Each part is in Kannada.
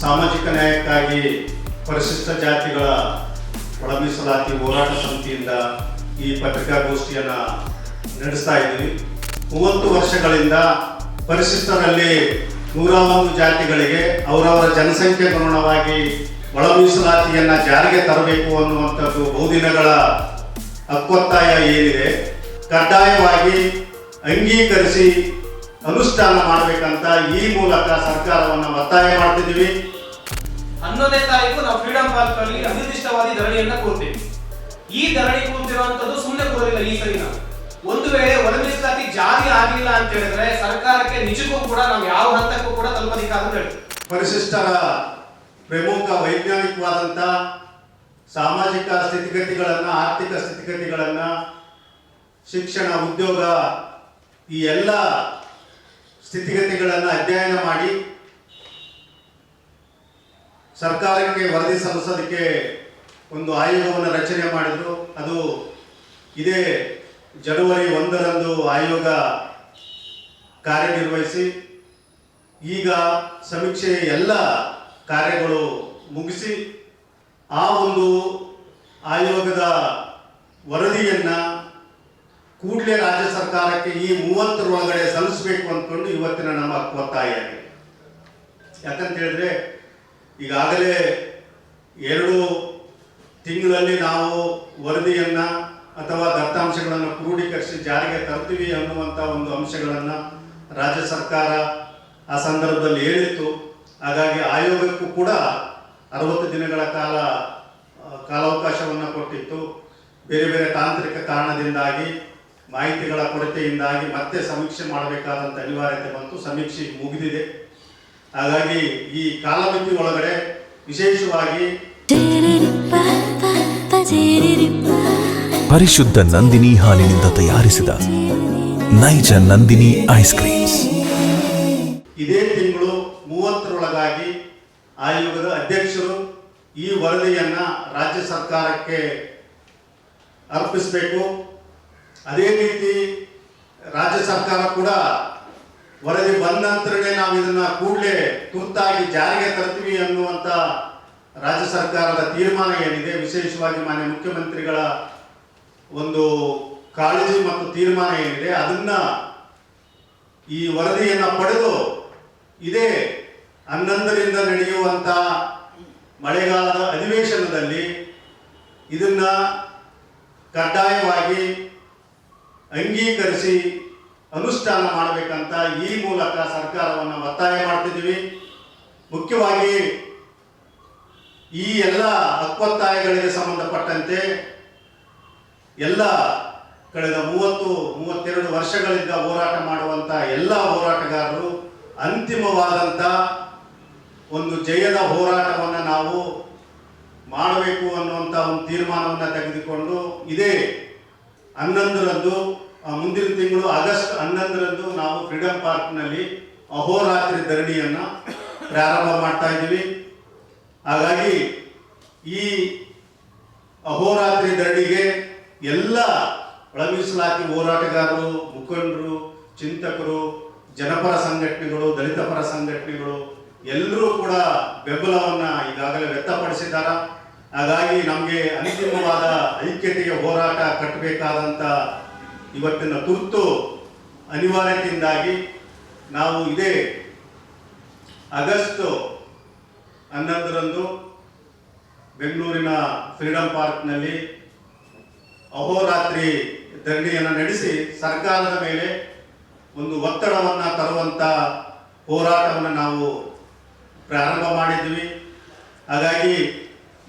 ಸಾಮಾಜಿಕ ನ್ಯಾಯಕ್ಕಾಗಿ ಪರಿಶಿಷ್ಟ ಜಾತಿಗಳ ಒಳಮೀಸಲಾತಿ ಹೋರಾಟ ಸಮಿತಿಯಿಂದ ಈ ಪತ್ರಿಕಾಗೋಷ್ಠಿಯನ್ನು ನಡೆಸ್ತಾ ಇದ್ದೀವಿ. ಮೂವತ್ತು ವರ್ಷಗಳಿಂದ ಪರಿಶಿಷ್ಟರಲ್ಲಿ ನೂರ ಒಂದು ಜಾತಿಗಳಿಗೆ ಅವರವರ ಜನಸಂಖ್ಯೆ ಅನುಗುಣವಾಗಿ ಒಳ ಮೀಸಲಾತಿಯನ್ನು ಜಾರಿಗೆ ತರಬೇಕು ಅನ್ನುವಂಥದ್ದು ಬಹುದಿನಗಳ ಹಕ್ಕೊತ್ತಾಯ ಏನಿದೆ. ಕಡ್ಡಾಯವಾಗಿ ಅಂಗೀಕರಿಸಿ ಅನುಷ್ಠಾನ ಮಾಡಬೇಕಂತ ಈ ಮೂಲಕ ಸರ್ಕಾರವನ್ನು ಒತ್ತಾಯ ಮಾಡ್ತಿದ್ದೀವಿ. ಹನ್ನೊಂದನೇ ತಾರೀಕು ನಾವು ಫ್ರೀಡಂ ಪಾರ್ಕ್ ಅಲ್ಲಿ ಅನಿರ್ದಿಷ್ಟವಾದಿ ಧರಣಿಯನ್ನ ಕೂರ್ತೇವೆ. ಈ ಧರಣಿ ಕೂರ್ತಿರುವಂತದ್ದು ಸುಮ್ಮನೆ ಕೂರಲಿಲ್ಲ ಈ ಸರಿ ನಾವು ಒಂದು ವೇಳೆ ಒಳ ಮೀಸಲಾತಿ ಜಾರಿ ಆಗಿಲ್ಲ ಅಂತ ಹೇಳಿದ್ರೆ ಸರ್ಕಾರಕ್ಕೆ ನಿಜಕ್ಕೂ ಕೂಡ ನಾವು ಯಾವ ಹಂತಕ್ಕೂ ಕೂಡ ತಲುಪೋದಿಕ್ಕಾಗಲ್ಲ ಹೇಳ್ತೀವಿ ಪರಿಶಿಷ್ಟರ ಪ್ರಮುಖ ವೈಜ್ಞಾನಿಕವಾದಂಥ ಸಾಮಾಜಿಕ ಸ್ಥಿತಿಗತಿಗಳನ್ನು ಆರ್ಥಿಕ ಸ್ಥಿತಿಗತಿಗಳನ್ನು ಶಿಕ್ಷಣ ಉದ್ಯೋಗ ಈ ಎಲ್ಲ ಸ್ಥಿತಿಗತಿಗಳನ್ನು ಅಧ್ಯಯನ ಮಾಡಿ ಸರ್ಕಾರಕ್ಕೆ ವರದಿ ಸಲ್ಲಿಸೋದಕ್ಕೆ ಒಂದು ಆಯೋಗವನ್ನು ರಚನೆ ಮಾಡಿದ್ರು. ಅದು ಇದೇ ಜನವರಿ ಒಂದರಂದು ಆಯೋಗ ಕಾರ್ಯನಿರ್ವಹಿಸಿ, ಈಗ ಸಮೀಕ್ಷೆ ಎಲ್ಲ ಕಾರ್ಯಗಳು ಮುಗಿಸಿ, ಆ ಒಂದು ಆಯೋಗದ ವರದಿಯನ್ನ ಕೂಡಲೇ ರಾಜ್ಯ ಸರ್ಕಾರಕ್ಕೆ ಈ ಮೂವತ್ತರೊಳಗಡೆ ಸಲ್ಲಿಸಬೇಕು ಅಂದ್ಕೊಂಡು ಇವತ್ತಿನ ನಮ್ಮ ಒತ್ತಾಯ ಯಾಕಂತ ಹೇಳಿದ್ರೆ, ಈಗಾಗಲೇ ಎರಡು ತಿಂಗಳಲ್ಲಿ ನಾವು ವರದಿಯನ್ನ ಅಥವಾ ದತ್ತಾಂಶಗಳನ್ನು ಕ್ರೋಢೀಕರಿಸಿ ಜಾರಿಗೆ ತರ್ತೀವಿ ಅನ್ನುವಂಥ ಒಂದು ಅಂಶಗಳನ್ನು ರಾಜ್ಯ ಸರ್ಕಾರ ಆ ಸಂದರ್ಭದಲ್ಲಿ ಹೇಳಿತ್ತು. ಹಾಗಾಗಿ ಆಯೋಗಕ್ಕೂ ಕೂಡ ಅರವತ್ತು ದಿನಗಳ ಕಾಲ ಕಾಲಾವಕಾಶವನ್ನು ಕೊಟ್ಟಿತ್ತು. ಬೇರೆ ಬೇರೆ ತಾಂತ್ರಿಕ ಕಾರಣದಿಂದಾಗಿ ಮಾಹಿತಿಗಳ ಕೊರತೆಯಿಂದಾಗಿ ಮತ್ತೆ ಸಮೀಕ್ಷೆ ಮಾಡಬೇಕಾದಂಥ ಅನಿವಾರ್ಯತೆ ಬಂತು. ಸಮೀಕ್ಷೆ ಮುಗಿದಿದೆ. ಹಾಗಾಗಿ ಈ ಕಾಲಮಿತಿ ಒಳಗಡೆ ವಿಶೇಷವಾಗಿ ಪರಿಶುದ್ಧ ನಂದಿನಿ ಹಾಲಿನಿಂದ ತಯಾರಿಸಿದ ನೈಜ ನಂದಿನಿ ಐಸ್ ಕ್ರೀಮ್ಸ್. ಇದೇ ತಿಂಗಳು ಮೂವತ್ತರೊಳಗಾಗಿ ಆಯೋಗದ ಅಧ್ಯಕ್ಷರು ಈ ವರದಿಯನ್ನ ರಾಜ್ಯ ಸರ್ಕಾರಕ್ಕೆ ಅರ್ಪಿಸಬೇಕು. ಅದೇ ರೀತಿ ರಾಜ್ಯ ಸರ್ಕಾರ ಕೂಡ ವರದಿ ಬಂದ ನಂತರನೇ ನಾವು ಇದನ್ನ ಕೂಡಲೇ ತುರ್ತಾಗಿ ಜಾರಿಗೆ ತರ್ತೀವಿ ಅನ್ನುವಂಥ ರಾಜ್ಯ ಸರ್ಕಾರದ ತೀರ್ಮಾನ ಏನಿದೆ, ವಿಶೇಷವಾಗಿ ಮಾನ್ಯ ಮುಖ್ಯಮಂತ್ರಿಗಳ ಒಂದು ಕಾಳಜಿ ಮತ್ತು ತೀರ್ಮಾನ ಏನಿದೆ, ಅದನ್ನ ಈ ವರದಿಯನ್ನ ಪಡೆದು ಇದೇ ಹನ್ನೊಂದರಿಂದ ನಡೆಯುವಂತ ಮಳೆಗಾಲದ ಅಧಿವೇಶನದಲ್ಲಿ ಇದನ್ನ ಕಡ್ಡಾಯವಾಗಿ ಅಂಗೀಕರಿಸಿ ಅನುಷ್ಠಾನ ಮಾಡಬೇಕಂತ ಈ ಮೂಲಕ ಸರ್ಕಾರವನ್ನು ಒತ್ತಾಯ ಮಾಡ್ತಿದ್ದೀವಿ. ಮುಖ್ಯವಾಗಿ ಈ ಎಲ್ಲ ಹಕ್ಕೊತ್ತಾಯಗಳಿಗೆ ಸಂಬಂಧಪಟ್ಟಂತೆ ಎಲ್ಲ ಕಳೆದ ಮೂವತ್ತು, ಮೂವತ್ತೆರಡು ವರ್ಷಗಳಿಂದ ಹೋರಾಟ ಮಾಡುವಂಥ ಎಲ್ಲ ಹೋರಾಟಗಾರರು ಅಂತಿಮವಾದಂತ ಒಂದು ಜಯದ ಹೋರಾಟವನ್ನು ನಾವು ಮಾಡಬೇಕು ಅನ್ನುವಂಥ ಒಂದು ತೀರ್ಮಾನವನ್ನು ತೆಗೆದುಕೊಂಡು ಇದೇ ಹನ್ನೊಂದರಂದು ಮುಂದಿನ ತಿಂಗಳು ಆಗಸ್ಟ್ ಹನ್ನೊಂದರಂದು ನಾವು ಫ್ರೀಡಂ ಪಾರ್ಕ್ನಲ್ಲಿ ಅಹೋರಾತ್ರಿ ಧರಣಿಯನ್ನು ಪ್ರಾರಂಭ ಮಾಡ್ತಾ ಇದ್ದೀವಿ. ಹಾಗಾಗಿ ಈ ಅಹೋರಾತ್ರಿ ಧರಣಿಗೆ ಎಲ್ಲ ಒಳಮೀಸಲಾತಿ ಹೋರಾಟಗಾರರು, ಮುಖಂಡರು, ಚಿಂತಕರು, ಜನಪರ ಸಂಘಟನೆಗಳು ದಲಿತ ಪರ ಸಂಘಟನೆಗಳು ಎಲ್ಲರೂ ಕೂಡ ಬೆಂಬಲವನ್ನು ಈಗಾಗಲೇ ವ್ಯಕ್ತಪಡಿಸಿದ್ದಾರೆ. ಹಾಗಾಗಿ ನಮಗೆ ಅಂತಿಮವಾದ ಐಕ್ಯತೆಯ ಹೋರಾಟ ಕಟ್ಟಬೇಕಾದಂತ ಇವತ್ತಿನ ತುರ್ತು ಅನಿವಾರ್ಯತೆಯಿಂದಾಗಿ ನಾವು ಇದೇ ಆಗಸ್ಟ್ ಹನ್ನೊಂದರಂದು ಬೆಂಗಳೂರಿನ ಫ್ರೀಡಂ ಪಾರ್ಕ್ನಲ್ಲಿ ಅಹೋರಾತ್ರಿ ಧರಣಿಯನ್ನು ನಡೆಸಿ ಸರ್ಕಾರದ ಮೇಲೆ ಒಂದು ಒತ್ತಡವನ್ನು ತರುವಂಥ ಹೋರಾಟವನ್ನು ನಾವು ಪ್ರಾರಂಭ ಮಾಡಿದ್ವಿ. ಹಾಗಾಗಿ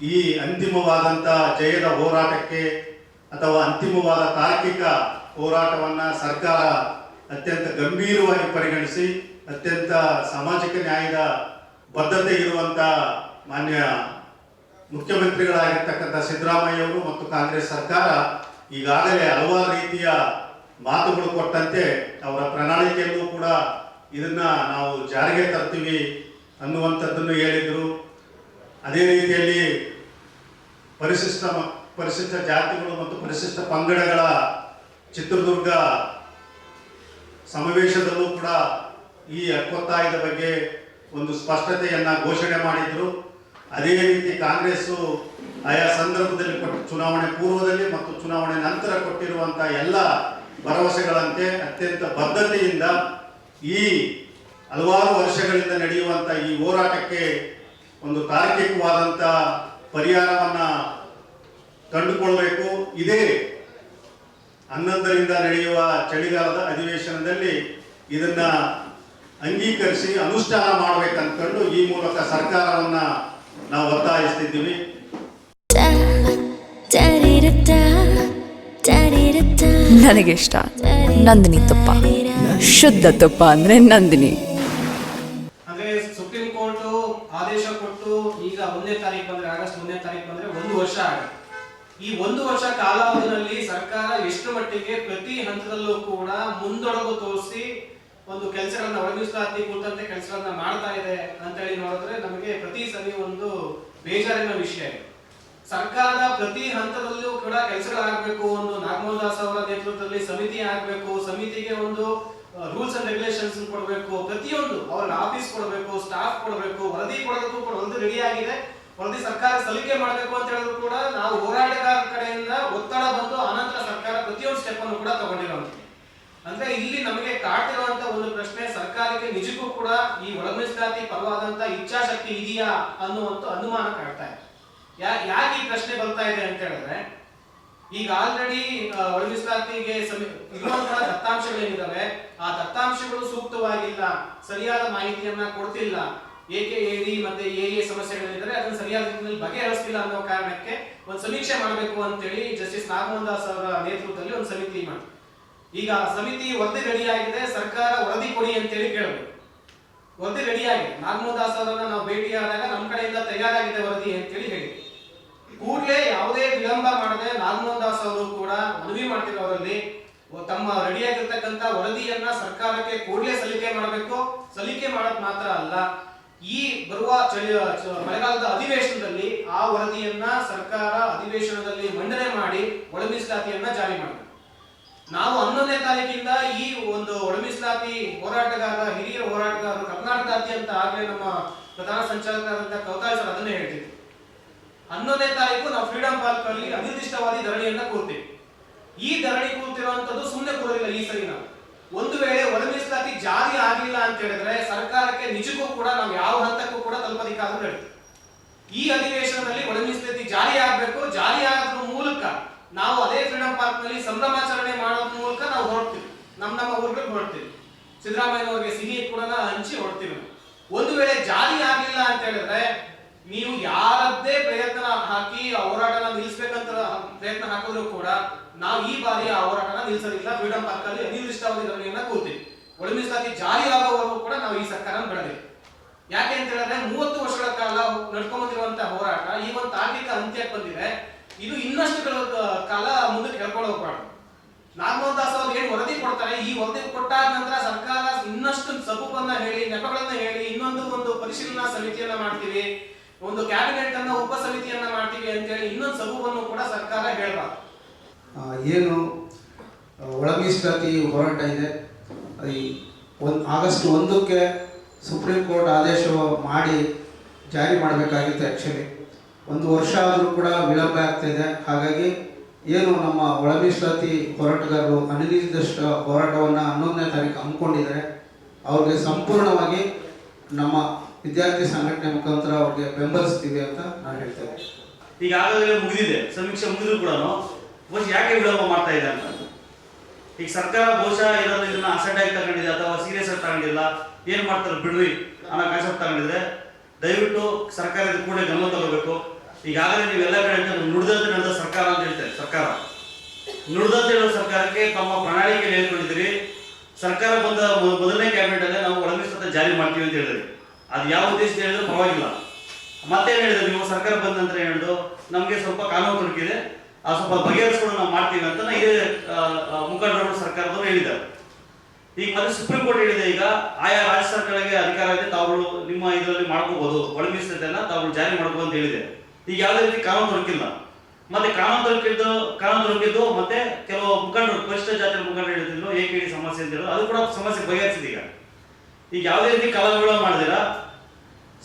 ಈ ಅಂತಿಮವಾದಂಥ ಜಯದ ಹೋರಾಟಕ್ಕೆ ಅಥವಾ ಅಂತಿಮವಾದ ತಾರ್ಕಿಕ ಹೋರಾಟವನ್ನು ಸರ್ಕಾರ ಅತ್ಯಂತ ಗಂಭೀರವಾಗಿ ಪರಿಗಣಿಸಿ, ಅತ್ಯಂತ ಸಾಮಾಜಿಕ ನ್ಯಾಯದ ಬದ್ಧತೆ ಇರುವಂತ ಮಾನ್ಯ ಮುಖ್ಯಮಂತ್ರಿಗಳಾಗಿರ್ತಕ್ಕಂಥ ಸಿದ್ದರಾಮಯ್ಯ ಅವರು ಮತ್ತು ಕಾಂಗ್ರೆಸ್ ಸರ್ಕಾರ ಈಗಾಗಲೇ ಹಲವಾರು ರೀತಿಯ ಮಾತುಗಳು ಕೊಟ್ಟಂತೆ ಅವರ ಪ್ರಣಾಳಿಕೆಯಲ್ಲೂ ಕೂಡ ಇದನ್ನ ನಾವು ಜಾರಿಗೆ ತರ್ತೀವಿ ಅನ್ನುವಂಥದ್ದನ್ನು ಹೇಳಿದರು. ಅದೇ ರೀತಿಯಲ್ಲಿ ಪರಿಶಿಷ್ಟ ಪರಿಶಿಷ್ಟ ಜಾತಿಗಳು ಮತ್ತು ಪರಿಶಿಷ್ಟ ಪಂಗಡಗಳ ಚಿತ್ರದುರ್ಗ ಸಮಾವೇಶದಲ್ಲೂ ಕೂಡ ಈ ಹಕ್ಕೊತ್ತಾಯದ ಬಗ್ಗೆ ಒಂದು ಸ್ಪಷ್ಟತೆಯನ್ನು ಘೋಷಣೆ ಮಾಡಿದ್ರು. ಅದೇ ರೀತಿ ಕಾಂಗ್ರೆಸ್ಸು ಆಯಾ ಸಂದರ್ಭದಲ್ಲಿ ಕೊಟ್ಟು ಚುನಾವಣೆ ಪೂರ್ವದಲ್ಲಿ ಮತ್ತು ಚುನಾವಣೆ ನಂತರ ಕೊಟ್ಟಿರುವಂಥ ಎಲ್ಲ ಭರವಸೆಗಳಂತೆ ಅತ್ಯಂತ ಬದ್ಧತೆಯಿಂದ ಈ ಹಲವಾರು ವರ್ಷಗಳಿಂದ ನಡೆಯುವಂಥ ಈ ಹೋರಾಟಕ್ಕೆ ಒಂದು ತಾರ್ಕಿಕವಾದಂಥ ಪರಿಹಾರವನ್ನ ಕಂಡುಕೊಳ್ಬೇಕು ಇದೇ ಹನ್ನೊಂದರಿಂದ ನಡೆಯುವ ಚಳಿಗಾಲದ ಅಧಿವೇಶನದಲ್ಲಿ ಇದನ್ನ ಅಂಗೀಕರಿಸಿ ಅನುಷ್ಠಾನ ಮಾಡಬೇಕಂತಕೊಂಡು ಈ ಮೂಲಕ ಸರ್ಕಾರವನ್ನ ನಾವು ಒತ್ತಾಯಿಸ್ತಿದ್ದೀವಿ. ನನಗಿಷ್ಟ ನಂದಿನಿ ತುಪ್ಪ. ಶುದ್ಧ ತುಪ್ಪ ಅಂದ್ರೆ ನಂದಿನಿ. ಅಂದ್ರೆ ಸುಪ್ರೀಂ ಕೋರ್ಟ್ ಆದೇಶ ಕೊಟ್ಟು ಈಗ ಒಂದನೇ ತಾರೀಕು ಬಂದ್ರೆ ಆಗಸ್ಟ್ ಒಂದನೇ ತಾರೀಕು ಬಂದ್ರೆ ಒಂದು ವರ್ಷ ಆಗುತ್ತೆ. ಈ ಒಂದು ವರ್ಷ ಕಾಲಾವಧಿನಲ್ಲಿ ಸರ್ಕಾರ ಎಷ್ಟು ಮಟ್ಟಿಗೆ ಪ್ರತಿ ಹಂತದಲ್ಲೂ ಕೂಡ ಮುಂದೊಡಗು ತೋರಿಸಿ ಒಂದು ಕೆಲಸಗಳನ್ನ ಒಳಗಿಸಲಾತಿ ಕುರಿತಂತೆ ಕೆಲಸಗಳನ್ನ ಮಾಡ್ತಾ ಇದೆ ಅಂತ ಹೇಳಿ ನೋಡಿದ್ರೆ ನಮಗೆ ಪ್ರತಿ ಸರಿ ಒಂದು ಬೇಜಾರಿನ ವಿಷಯ ಸರ್ಕಾರ ಪ್ರತಿ ಹಂತದಲ್ಲೂ ಕೂಡ ಕೆಲಸಗಳಾಗಬೇಕು, ಒಂದು ನಾಗಮೋಹನ್ ದಾಸ್ ಅವರ ನೇತೃತ್ವದಲ್ಲಿ ಸಮಿತಿ ಆಗಬೇಕು, ಸಮಿತಿಗೆ ಒಂದು ರೂಲ್ಸ್ ಅಂಡ್ ರೆಗ್ಯುಲೇಷನ್ಸ್ ಕೊಡಬೇಕು, ಪ್ರತಿಯೊಂದು ಅವ್ರಿಗೆ ಆಫೀಸ್ ಕೊಡಬೇಕು ಸ್ಟಾಫ್ ಕೊಡಬೇಕು, ವರದಿ ಕೊಡೋದಕ್ಕೂ ಕೂಡ ಒಂದು ರೆಡಿ ಆಗಿದೆ. ವರದಿ ಸರ್ಕಾರ ಸಲ್ಲಿಕೆ ಮಾಡಬೇಕು ಅಂತ ಹೇಳಿದ್ರು ಕೂಡ ನಾವು ಹೋರಾಟಗಾರರ ಕಡೆಯಿಂದ ಒತ್ತಡ ಬಂದು ಅನಂತರ ಸರ್ಕಾರ ಪ್ರತಿಯೊಂದು ಸ್ಟೆಪ್ ಅನ್ನು ಕೂಡ ತಗೊಂಡಿರುವಂತದ್ದು ಅಂದ್ರೆ ಇಲ್ಲಿ ನಮಗೆ ಕಾಡ್ತಿರುವಂತ ಒಂದು ಪ್ರಶ್ನೆ, ಸರ್ಕಾರಕ್ಕೆ ನಿಜಕ್ಕೂ ಕೂಡ ಈ ಒಳಮೀಸಲಾತಿ ಪರವಾದಂತ ಇಚ್ಛಾಶಕ್ತಿ ಇದೆಯಾ ಅನ್ನುವಂತ ಅನುಮಾನ ಕಾಡ್ತಾ ಇದೆ. ಯಾಕೆ ಈ ಪ್ರಶ್ನೆ ಬರ್ತಾ ಇದೆ ಅಂತ ಹೇಳಿದ್ರೆ, ಈಗ ಆಲ್ರೆಡಿ ಒಳಮೀಸಲಾತಿಗೆ ಸಮಿ- ಇರುವಂತಹ ದತ್ತಾಂಶಗಳೇನಿದಾವೆ, ಆ ದತ್ತಾಂಶಗಳು ಸೂಕ್ತವಾಗಿಲ್ಲ, ಸರಿಯಾದ ಮಾಹಿತಿಯನ್ನ ಕೊಡ್ತಿಲ್ಲ ಏಕೆ ಏರಿ ಮತ್ತೆ ಎ ಎ ಸಮಸ್ಯೆಗಳಿದ್ರೆ ಅದನ್ನು ಸರಿಯಾದ ರೀತಿಯಲ್ಲಿ ಬಗೆಹರಿಸ್ತಿಲ್ಲ ಅನ್ನೋ ಕಾರಣಕ್ಕೆ ಒಂದು ಸಮೀಕ್ಷೆ ಮಾಡಬೇಕು ಅಂತೇಳಿ ಜಸ್ಟಿಸ್ ನಾಗಮೋಹನ್ ದಾಸ್ ಅವರ ನೇತೃತ್ವದಲ್ಲಿ ಒಂದು ಸಮಿತಿ ಮಾಡಿ ಈಗ ಸಮಿತಿ ವರದಿ ರೆಡಿ ಆಗಿದೆ ಸರ್ಕಾರ ವರದಿ ಕೊಡಿ ಅಂತೇಳಿ ಕೇಳಬೇಕು. ವರದಿ ರೆಡಿ ಆಗಿದೆ ನಾಗಮೋಹನ್ ದಾಸ್ ಅವರನ್ನ ನಾವು ಭೇಟಿಯಾದಾಗ ನಮ್ಮ ಕಡೆಯಿಂದ ತಯಾರಾಗಿದೆ ವರದಿ ಅಂತೇಳಿ ಹೇಳಿ ಕೂಡಲೇ ಯಾವುದೇ ವಿಳಂಬ ಮಾಡದೆ ನಾಗಮೋಹನ್ ದಾಸ್ ಅವರು ಕೂಡ ಮನವಿ ಮಾಡ್ತಿರೋರಲ್ಲಿ ತಮ್ಮ ರೆಡಿಯಾಗಿರ್ತಕ್ಕಂಥ ವರದಿಯನ್ನ ಸರ್ಕಾರಕ್ಕೆ ಕೂಡಲೇ ಸಲ್ಲಿಕೆ ಮಾಡಬೇಕು. ಸಲ್ಲಿಕೆ ಮಾಡೋದು ಮಾತ್ರ ಅಲ್ಲ ಈ ಬರುವ ಚಳಿ ಮಳೆಗಾಲದ ಅಧಿವೇಶನದಲ್ಲಿ ಆ ವರದಿಯನ್ನ ಸರ್ಕಾರ ಅಧಿವೇಶನದಲ್ಲಿ ಮಂಡನೆ ಮಾಡಿ ಒಳಮೀಸಲಾತಿಯನ್ನ ಜಾರಿ ಮಾಡಿದೆ. ನಾವು ಹನ್ನೊಂದನೇ ತಾರೀಕಿಂದ ಈ ಒಂದು ಒಳಮೀಸಲಾತಿ ಹೋರಾಟಗಾರ, ಹಿರಿಯ ಹೋರಾಟಗಾರರು ಕರ್ನಾಟಕದಾದ್ಯಂತ ಆಗಲೇ ನಮ್ಮ ಪ್ರಧಾನ ಸಂಚಾಲಕರಾದಂತಹ ಕೌತಾಳ್ ಸರ್ ಅದನ್ನೇ ಹೇಳ್ತಿದ್ರು. ಹನ್ನೊಂದನೇ ತಾರೀಕು ನಾವು ಫ್ರೀಡಂ ಪಾರ್ಕ್ ಅಲ್ಲಿ ಅನಿರ್ದಿಷ್ಟವಾದಿ ಧರಣಿಯನ್ನ ಕೂರ್ತೀವಿ. ಈ ಧರಣಿ ಕೂರ್ತಿರುವಂತದ್ದು ಸುಮ್ಮನೆ ಕೂರೋದಿಲ್ಲ ಈ ಸರಿ ನಾವು. ಒಂದು ವೇಳೆ ಒಳ ಮೀಸಲಾತಿ ಜಾರಿ ಆಗಿಲ್ಲ ಅಂತ ಹೇಳಿದ್ರೆ ಸರ್ಕಾರಕ್ಕೆ ನಿಜಕ್ಕೂ ಕೂಡ ನಾವು ಯಾವ ಹಂತಕ್ಕೂ ಕೂಡ ತಲುಪೋದಿಕ್ಕಾದ್ರೂ ಹೇಳ್ತೀವಿ ಈ ಅಧಿವೇಶನದಲ್ಲಿ ಒಳ ಮೀಸಲಾತಿ ಜಾರಿ ಆಗಬೇಕು, ಜಾರಿ ಆಗೋದ್ರ ಮೂಲಕ ನಾವು ಅದೇ ಫ್ರೀಡಂ ಪಾರ್ಕ್ನಲ್ಲಿ ಸಂಭ್ರಮಾಚರಣೆ ಮಾಡೋದ್ರ ಮೂಲಕ ನಾವು ಹೊರಡ್ತೀವಿ. ನಮ್ಮ ನಮ್ಮ ಊರುಗಳಿಗೆ ಹೊರಡ್ತೀವಿ. ಸಿದ್ದರಾಮಯ್ಯನವರಿಗೆ ಸಿಹಿ ಕೂಡ ಹಂಚಿ ಹೊರಡ್ತೀವಿ ಒಂದು ವೇಳೆ ಜಾರಿ ಆಗಿಲ್ಲ ಅಂತ ಹೇಳಿದ್ರೆ ನೀವು ಯಾರದ್ದೇ ಪ್ರಯತ್ನ ಹಾಕಿ ಹೋರಾಟನ ನಿಲ್ಲಿಸ್ಬೇಕಂತ ಪ್ರಯತ್ನ ಹಾಕಿದ್ರು ಕೂಡ ನಾವು ಈ ಬಾರಿಯ ಹೋರಾಟನ ನಿಲ್ಲಿಸಲಿಲ್ಲ ಫ್ರೀಡಂ ಪಾರ್ಕ್ ಅಲ್ಲಿ ಅನಿರ್ದಿಷ್ಟಾವಧಿ ಧರಣಿಯನ್ನ ಕೂರ್ತೀವಿ ಒಳಮೀಸಲಾತಿ ಜಾರಿ ಆಗುವವರೆಗೂ ಕೂಡ ನಾವು ಈ ಸರ್ಕಾರ ಬಿಡಬೇಕು ಯಾಕೆ ಅಂತ ಹೇಳಿದ್ರೆ ಮೂವತ್ತು ವರ್ಷಗಳ ಕಾಲ ನಡ್ಕೊಂಬಂದಿರುವಂತಹ ಹೋರಾಟ ಈ ಒಂದು ತಾರ್ಕಿಕ ಅಂತ್ಯಕ್ಕೆ ಬಂದಿದೆ. ಇದು ಇನ್ನಷ್ಟು ಕಾಲ ಮುಂದಕ್ಕೆ ಹೇಳ್ಕೊಂಡು ಹೋಗ್ಬಾರ್ದು. ನಾಗಮೋಹನ್ ದಾಸ್ ಅವ್ರು ಏನು ವರದಿ ಕೊಡ್ತಾರೆ? ಈ ವರದಿ ಕೊಟ್ಟಾದ ನಂತರ ಸರ್ಕಾರ ಇನ್ನಷ್ಟು ಸಬೂಬನ್ನ ಹೇಳಿ, ನೆಪಗಳನ್ನ ಹೇಳಿ, ಇನ್ನೊಂದು ಒಂದು ಪರಿಶೀಲನಾ ಸಮಿತಿಯನ್ನ ಮಾಡ್ತೀವಿ. ಒಂದು ಕ್ಯಾಬಿನೆಟ್ ಅನ್ನ ಉಪ ಸಮಿತಿಯನ್ನ ಮಾಡ್ತೀವಿ ಅಂತ ಹೇಳಿ ಇನ್ನೊಂದು ಸಬೂಬನ್ನು ಕೂಡ ಸರ್ಕಾರ ಹೇಳ್ಬಾರ್ದು. ಏನು ಒಳಮೀಸಲಾತಿ ಒಳ ಮೀಸಲಾತಿ ಹೋರಾಟ ಇದೆ. ಈ ಒಂದು ಆಗಸ್ಟ್ ಒಂದಕ್ಕೆ ಸುಪ್ರೀಂ ಕೋರ್ಟ್ ಆದೇಶ ಮಾಡಿ ಜಾರಿ ಮಾಡಬೇಕಾಗಿತ್ತು ಆ್ಯಕ್ಚುಲಿ ಒಂದು ವರ್ಷ ಆದರೂ ಕೂಡ ವಿಳಂಬ ಆಗ್ತಿದೆ. ಹಾಗಾಗಿ ಏನು ನಮ್ಮ ಒಳ ಮೀಸಲಾತಿ ಹೋರಾಟಗಾರರು ಅನಿರ್ದಿಷ್ಟ ಹೋರಾಟವನ್ನು ಹನ್ನೊಂದನೇ ತಾರೀಕು ಹಮ್ಮಿಕೊಂಡಿದ್ದಾರೆ. ಅವ್ರಿಗೆ ಸಂಪೂರ್ಣವಾಗಿ ನಮ್ಮ ವಿದ್ಯಾರ್ಥಿ ಸಂಘಟನೆ ಮುಖಾಂತರ ಅವ್ರಿಗೆ ಬೆಂಬಲಿಸ್ತೀವಿ ಅಂತ ನಾನು ಹೇಳ್ತೇನೆ ಈಗಾಗಲೇ ಮುಗಿದಿದೆ. ಸಮೀಕ್ಷೆ ಮುಗಿದ್ರು ಕೂಡ ಬಹುಶಃ ಯಾಕೆ ವಿಳಂಬ ಮಾಡ್ತಾ ಇದೆ ಅಂತ ಈಗ ಸರ್ಕಾರ ಬಹುಶಃ ಏನಾದ್ರು ಇದನ್ನ ಅಸೆಟ್ ಆಗಿ ತಗೊಂಡಿದೆ ಅಥವಾ ಸೀರಿಯಸ್ ಆಗಿ ತಗೊಂಡಿಲ್ಲ, ಏನ್ ಮಾಡ್ತಾರೆ ಬಿಡ್ರಿ? ಅನ್ನೋ ಕಾನ್ಸೆಪ್ಟ್ ತಗೊಂಡಿದ್ರೆ ದಯವಿಟ್ಟು ಸರ್ಕಾರ ಇದು ಕೂಡ ಗಮನ ತಗೋಬೇಕು. ಈಗಾಗಲೇ ನೀವೆಲ್ಲ ಕಡೆ ನುಡಿದಂತೆ ನಡೆದ ಸರ್ಕಾರ ಅಂತ ಹೇಳ್ತಾರೆ ಸರ್ಕಾರ. ನುಡಿದಂತೆ ಹೇಳೋ ಸರ್ಕಾರಕ್ಕೆ ತಮ್ಮ ಪ್ರಣಾಳಿಕೆ ಹೇಳ್ಕೊಂಡಿದ್ದೀರಿ. ಸರ್ಕಾರ ಬಂದ ಮೊದಲನೇ ಕ್ಯಾಬಿನೆಟ್ ಅಲ್ಲೇ ನಾವು ಒಳಗಿಸ್ತತೆ ಜಾರಿ ಮಾಡ್ತೀವಿ ಅಂತ ಹೇಳಿದ್ರಿ. ಅದು ಯಾವ ಉದ್ದೇಶದಿಂದ ಹೇಳಿದ್ರು ಪರವಾಗಿಲ್ಲ. ಮತ್ತೇನು ಹೇಳಿದ್ರೆ ನೀವು? ಸರ್ಕಾರ ಬಂದ ನಂತರ ಹೇಳಿದ್ರು? ನಮಗೆ ಸ್ವಲ್ಪ ಕಾನೂನು ತೊಡಕಿದೆ ಆ ಸ್ವಲ್ಪ ಬಗೆಹರಿಸ್ಕೊಂಡು ನಾವು ಮಾಡ್ತೀವಿ ಅಂತ ಇದೇ ಮುಖಂಡರು ಸರ್ಕಾರದವರು ಹೇಳಿದ್ದಾರೆ. ಈಗ ಮತ್ತೆ ಸುಪ್ರೀಂ ಕೋರ್ಟ್ ಹೇಳಿದೆ, ಈಗ ಆಯಾ ರಾಜ್ಯ ಸರ್ಕಾರಗಳಿಗೆ ಅಧಿಕಾರ ಇದೆ ತಾವುಗಳು ನಿಮ್ಮ ಇದರಲ್ಲಿ ಮಾಡ್ಕೋಬಹುದು ಒಳ ತಾವು ತಾವುಗಳು ಜಾರಿ ಮಾಡ್ಬೋದು ಅಂತ ಹೇಳಿದೆ. ಈಗ ಯಾವುದೇ ರೀತಿ ಕಾನೂನು ದೊರಕಿಲ್ಲ. ಮತ್ತೆ ಕಾನೂನು ದೊರಕಿದ್ದು ಕಾನೂನು ದೊರಕಿದ್ದು, ಮತ್ತೆ ಕೆಲವು ಮುಖಂಡರು ಪರಿಶಿಷ್ಟ ಜಾತಿಯ ಮುಖಂಡರು ಹೇಳಿದ್ರು, ಎ ಸಮಸ್ಯೆ ಅಂತ ಹೇಳಿದ್ರು, ಅದು ಕೂಡ ಸಮಸ್ಯೆ ಬಗೆಹರಿಸಿದೆ ಈಗ. ಈಗ ಯಾವುದೇ ರೀತಿ ಕಾಲಗಳ ಮಾಡಿದಿರ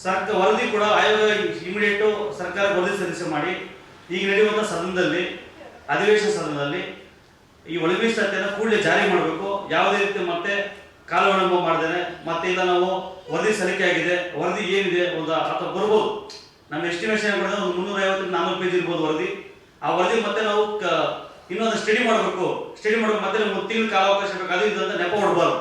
ಸರ್ಕಾರ ವರದಿ ಕೂಡ ಆಯೋಗ ಇಮಿಡಿಯೇಟು ಸರ್ಕಾರ ವರದಿ ಸಲ್ಲಿಸಿ ಮಾಡಿ ಈಗ ನಡೆಯುವಂಥ ಸದನದಲ್ಲಿ, ಅಧಿವೇಶನ ಸದನದಲ್ಲಿ ಈ ಒಳ ಮೀಸಲಾತಿಯನ್ನು ಕೂಡಲೇ ಜಾರಿ ಮಾಡಬೇಕು. ಯಾವುದೇ ರೀತಿ ಮತ್ತೆ ಕಾಲುವಳಂಬ ಮಾಡ್ದೇನೆ, ಮತ್ತೆ ಇಲ್ಲ ನಾವು ವರದಿ ಸಲ್ಲಿಕೆ ಆಗಿದೆ, ವರದಿ ಏನಿದೆ ಒಂದು ಅಥವಾ ಬರ್ಬೋದು. ನಮ್ಮ ಎಸ್ಟಿಮೇಷನ್ ಮಾಡಿದ್ರೆ, ಒಂದು ಮುನ್ನೂರ ಐವತ್ತರಿಂದ ನಾನ್ನೂರು ಪೇಜ್ ಇರ್ಬೋದು ವರದಿ. ಆ ವರದಿ ಮತ್ತೆ ನಾವು ಇನ್ನೊಂದು ಸ್ಟಡಿ ಮಾಡಬೇಕು. ಸ್ಟಡಿ ಮಾಡಬೇಕು, ಮತ್ತೆ ಒಂದು ತಿಂಗಳು ಕಾಲಾವಕಾಶ ಬೇಕು, ಅದು ಇದು ಅಂತ ನೆಪ ಮಾಡಬಾರ್ದು